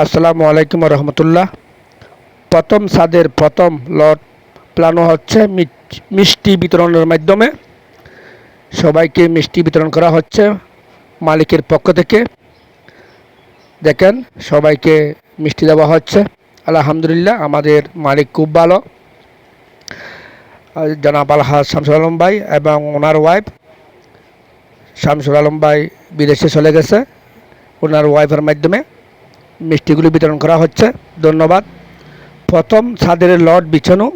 আসসালামু আলাইকুম রহমতুল্লাহ। প্রথম সাদের প্রথম লট প্লানো হচ্ছে মিষ্টি বিতরণের মাধ্যমে। সবাইকে মিষ্টি বিতরণ করা হচ্ছে মালিকের পক্ষ থেকে। দেখেন, সবাইকে মিষ্টি দেওয়া হচ্ছে। আলহামদুলিল্লাহ, আমাদের মালিক খুব ভালো। জনাব আলহাজ শামসুল আলম ভাই এবং ওনার ওয়াইফ শামসুল আলম ভাই বিদেশে চলে গেছে। ওনার ওয়াইফের মাধ্যমে। মিষ্টিগুলি বিতরণ করা হচ্ছে। ধন্যবাদ। প্রথম ছাদের লট বিছানো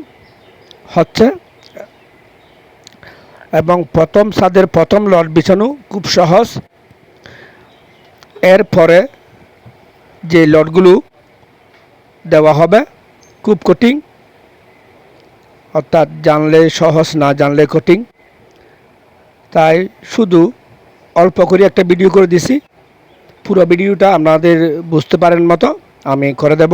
হচ্ছে। এবং প্রথম ছাদের প্রথম লট বিছানো খুব সহজ। এরপরে যে লটগুলো দেওয়া হবে, খুব কঠিন। অর্থাৎ জানলে সহজ, না জানলে কঠিন। তাই শুধু অল্প করে একটা ভিডিও করে দিছি। পুরো ভিডিওটা আপনাদের বুঝতে পারেন মতো আমি করে দেব।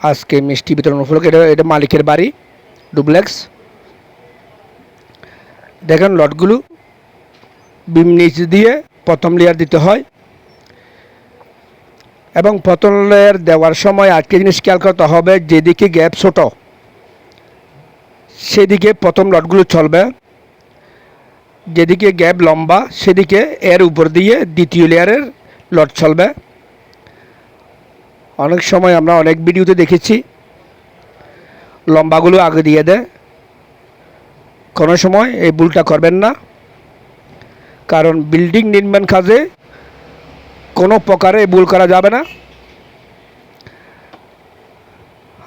আজকে মিষ্টি বিতরণ উপলক্ষে এটা এটা মালিকের বাড়ি, ডুপ্লেক্স। দেখেন লটগুলো বিম নিচ দিয়ে প্রথম লেয়ার দিতে হয়। এবং প্রথম লেয়ার দেওয়ার সময় আজকে জিনিস খেয়াল করতে হবে, যেদিকে গ্যাপ ছোট, সেদিকে প্রথম লটগুলো চলবে। যেদিকে গ্যাপ লম্বা, সেদিকে এর উপর দিয়ে দ্বিতীয় লেয়ারের লট চলবে। অনেক সময় আমরা অনেক ভিডিওতে দেখেছি, লম্বাগুলো আগে দিয়ে দেয়। কোনো সময় এই ভুলটা করবেন না, কারণ বিল্ডিং নির্মাণ কাজে কোনো প্রকারে ভুল করা যাবে না।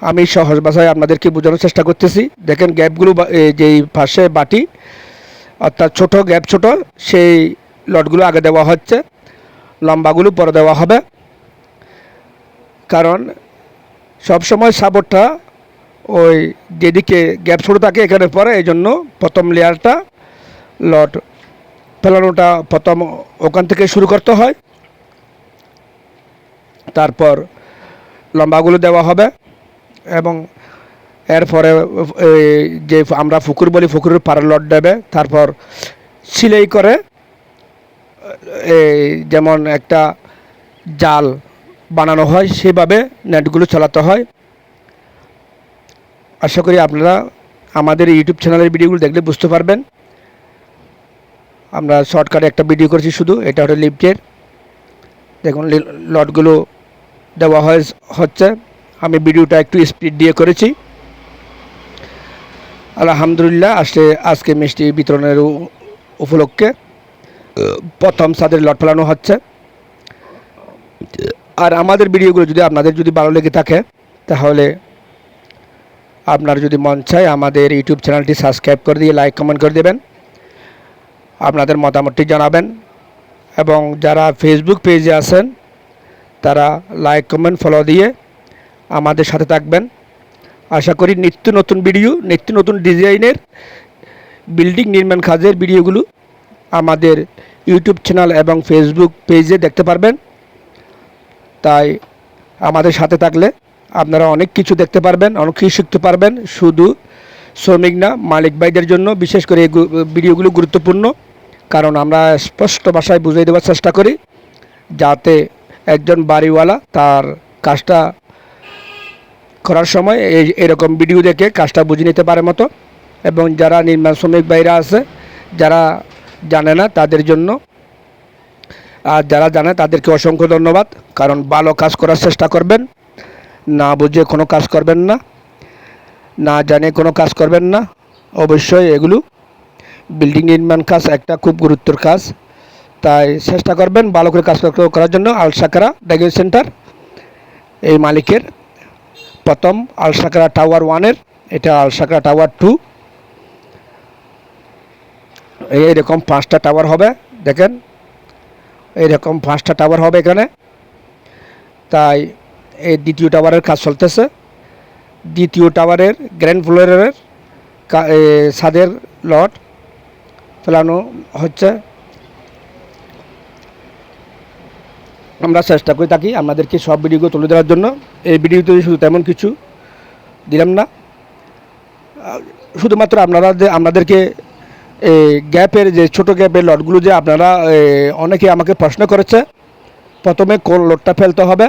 আমি সহজ ভাষায় আপনাদেরকে বোঝানোর চেষ্টা করতেছি। দেখেন গ্যাপগুলো যেই পাশে বাটি অর্থাৎ ছোট গ্যাপ ছোট, সেই লটগুলো আগে দেওয়া হচ্ছে। লম্বাগুলো পরে দেওয়া হবে। কারণ সব সময় সাপোর্টটা ওই যেদিকে গ্যাপ ছোটো থাকে এখানে পরে এই জন্য প্রথম লেয়ারটা লট ফেলানোটা প্রথম ওখান থেকে শুরু করতে হয়। তারপর লম্বাগুলো দেওয়া হবে এবং এরপরে যে আমরা ফুকুর বলি, ফুকুরের পাড়ের লট দেবে, তারপর সিলাই করে যেমন একটা জাল বানানো হয়, সেভাবে নেটগুলো চালাতে হয়। আশা করি আপনারা আমাদের ইউটিউব চ্যানেলের ভিডিওগুলো দেখলে বুঝতে পারবেন। আমরা শর্টকাটে একটা ভিডিও করেছি শুধু, এটা হলো লিফটের। দেখুন লটগুলো দেওয়া হয় হচ্ছে। আমি ভিডিওটা একটু স্পিড দিয়ে করেছি। আলহামদুলিল্লাহ, আসলে আজকে মিষ্টি বিতরণের উপলক্ষে প্রথম সাদের লট ফেলানো হচ্ছে। আর আমাদের ভিডিওগুলো যদি আপনাদের যদি ভালো লেগে থাকে, তাহলে আপনার যদি মন চায়, আমাদের ইউটিউব চ্যানেলটি সাবস্ক্রাইব করে দিয়ে লাইক, কমেন্ট করে দেবেন, আপনাদের মতামতটি জানাবেন এবং যারা ফেসবুক পেজে আছেন, তারা লাইক, কমেন্ট ফলো দিয়ে আমাদের সাথে থাকবেন। আশা করি নিত্য নতুন ভিডিও নিত্য নতুন ডিজাইনের বিল্ডিং নির্মাণ কাজের ভিডিওগুলো আমাদের ইউটিউব চ্যানেল এবং ফেসবুক পেজে দেখতে পারবেন। তাই আমাদের সাথে থাকলে আপনারা অনেক কিছু দেখতে পারবেন, অনেক কিছু শিখতে পারবেন। শুধু শ্রমিক না, মালিক ভাইদের জন্য বিশেষ করে এই ভিডিওগুলো গুরুত্বপূর্ণ। কারণ আমরা স্পষ্ট ভাষায় বুঝিয়ে দেওয়ার চেষ্টা করি, যাতে একজন বাড়িওয়ালা তার কাজটা করার সময় এই এরকম ভিডিও দেখে কাজটা বুঝে নিতে পারে মতো। এবং যারা নির্মাণ শ্রমিক ভাইরা আছে, যারা জানে না তাদের জন্য, আর যারা জানে তাদেরকে অসংখ্য ধন্যবাদ। কারণ ভালো কাজ করার চেষ্টা করবেন, না বুঝে কোনো কাজ করবেন না না জানে কোনো কাজ করবেন না। অবশ্যই এগুলো বিল্ডিং নির্মাণ কাজ একটা খুব গুরুত্বর কাজ। তাই চেষ্টা করবেন ভালো করে কাজ করার জন্য। আলসাকারা ডাইগিং সেন্টার, এই মালিকের প্রথম আলসাকারা টাওয়ার ওয়ানের, এটা আলসাকারা টাওয়ার টু। এইরকম পাঁচটা টাওয়ার হবে, দেখেন। এইরকম পাঁচটা টাওয়ার হবে এখানে। তাই এই দ্বিতীয় টাওয়ারের কাজ চলতেছে। দ্বিতীয় টাওয়ারের গ্র্যান্ড ফ্লোরের ছাদের লট ফেলানো হচ্ছে। আমরা চেষ্টা করে থাকি আপনাদেরকে সব ভিডিওগুলো তুলে দেওয়ার জন্য। এই ভিডিওতে শুধু তেমন কিছু দিলাম না। শুধুমাত্র আপনারা আপনাদেরকে এই গ্যাপের যে, ছোট গ্যাপের লটগুলো যে আপনারা অনেকে আমাকে প্রশ্ন করেছে, প্রথমে কোন লোডটা ফেলতে হবে?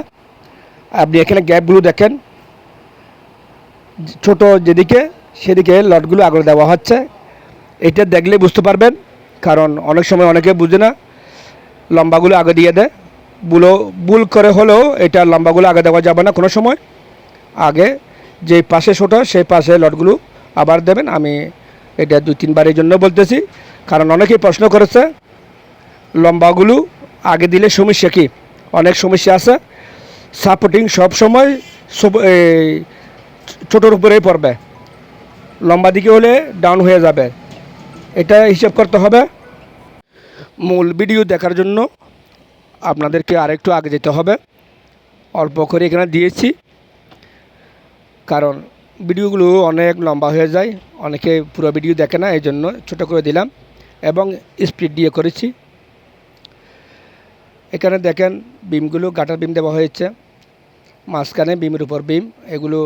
আপনি এখানে গ্যাপগুলো দেখেন। ছোট যেদিকে, সেদিকে লটগুলো আগে দেওয়া হচ্ছে। এটা দেখলে বুঝতে পারবেন, কারণ অনেক সময় অনেকে বুঝে না। লম্বাগুলো আগে দিয়ে দেয়। বুলো বুল করে হলেও এটা লম্বাগুলো আগে দেওয়া যাবে না কোনো সময়। আগে যে পাশে ছোটো, সেই পাশে লটগুলো আবার দেবেন। আমি এটা দুই, তিনবারের জন্য বলতেছি, কারণ অনেকেই প্রশ্ন করেছে, লম্বাগুলো আগে দিলে সমস্যা কী? অনেক সমস্যা আছে। সাপোর্টিং সব সময় সব এই ছোটোর উপরেই পড়বে। লম্বা দিকে হলে ডাউন হয়ে যাবে। এটা হিসাব করতে হবে। মূল ভিডিও দেখার জন্য আপনাদেরকে আরেকটু আগে যেতে হবে। অল্প করে এখানে দিয়েছি। কারণ ভিডিওগুলো অনেক লম্বা হয়ে যায়। অনেকে পুরো ভিডিও দেখে না এই জন্য ছোটো করে দিলাম এবং স্পিড দিয়ে করেছি। এখানে দেখেন বিমগুলো, গাটার বিম দেওয়া হয়েছে। মাঝখানে বিমের উপর বিম, এগুলো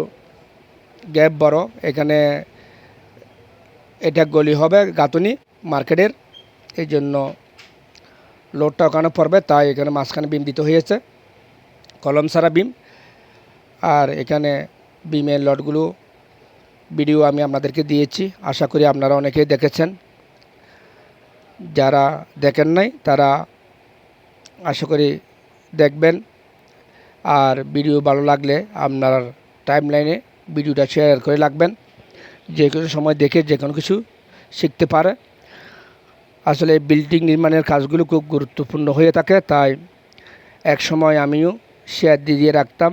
গ্যাপ বড়। এখানে এটা গলি হবে, গাঁথনি মার্কেটের। এই জন্য লোডটা ওখানে পড়বে, তাই এখানে মাঝখানে বিম দিতে হয়েছে। কলম সারা বিম। আর এখানে বিমের লটগুলো ভিডিও আমি আপনাদেরকে দিয়েছি, আশা করি আপনারা অনেকেই দেখেছেন। যারা দেখেন নাই, তারা আশা করি দেখবেন। আর ভিডিও ভালো লাগলে আপনার টাইম লাইনে ভিডিওটা শেয়ার করে রাখবেন। যে কোনো সময় দেখে যে কোনো কিছু শিখতে পারে। আসলে বিল্ডিং নির্মাণের কাজগুলো খুব গুরুত্বপূর্ণ হয়ে থাকে, তাই এক সময় আমিও শেয়ার দিয়ে রাখতাম।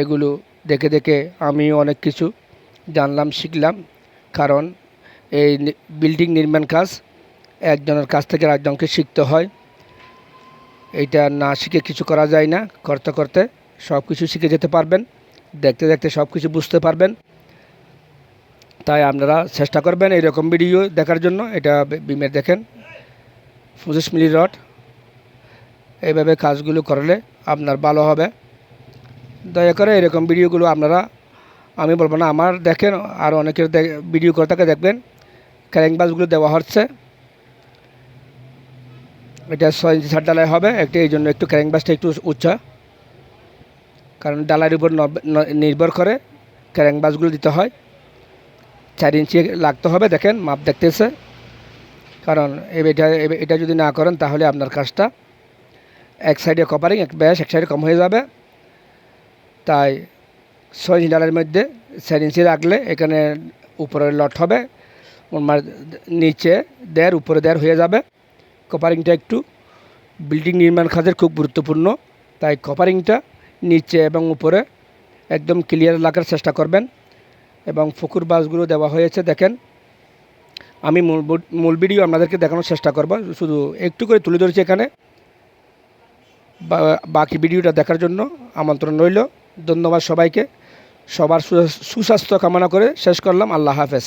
এগুলো দেখে দেখে আমিও অনেক কিছু জানলাম, শিখলাম। কারণ এই বিল্ডিং নির্মাণ কাজ একজনের কাছ থেকে আরেকজনকে শিখতে হয়। এইটা না শিখে কিছু করা যায় না। করতে করতে সব কিছু শিখে যেতে পারবেন, দেখতে দেখতে সব কিছু বুঝতে পারবেন। তাই আপনারা চেষ্টা করবেন এইরকম ভিডিও দেখার জন্য। এটা বিমের দেখেন। পঁচিশ মিলি রড। এইভাবে কাজগুলো করলে আপনার ভালো হবে। দয়া করে এরকম ভিডিওগুলো আপনারা, আমি বলব না, আমার দেখেন, আর অনেকের ভিডিও করে থাকে দেখবেন। ক্যারিং বাসগুলো দেওয়া হচ্ছে। এটা ছয় ইঞ্চি ছাড় ডালাই হবে। একটু এই জন্য একটু ক্যারিং বাসটা একটু উচ্চা। কারণ ডালার উপর নির্ভর করে ক্যারিং বাসগুলো দিতে হয়। চার ইঞ্চি লাগতে হবে, দেখেন, মাপ দেখতেছে। কারণ এটা এটা যদি না করেন, তাহলে আপনার কাজটা এক সাইডে কপারিং এক ব্যাস, এক সাইডে কম হয়ে যাবে। তাই ছয় ইঞ্চি ডালের মধ্যে চার ইঞ্চি রাখলে এখানে উপরে লট হবে নিচে দেড়, উপরে দেড় হয়ে যাবে। কপারিংটা একটু বিল্ডিং নির্মাণ কাজের খুব গুরুত্বপূর্ণ। তাই কপারিংটা নিচে এবং উপরে একদম ক্লিয়ার রাখার চেষ্টা করবেন। এবং ফুকুর বাসগুলো দেওয়া হয়েছে, দেখেন। আমি মূল মূল ভিডিও আপনাদেরকে দেখানোর চেষ্টা করব, শুধু একটু করে তুলে ধরেছি এখানে। বাকি ভিডিওটা দেখার জন্য আমন্ত্রণ রইল। ধন্যবাদ সবাইকে। সবার সুস্বাস্থ্য কামনা করে শেষ করলাম। আল্লাহ হাফেজ।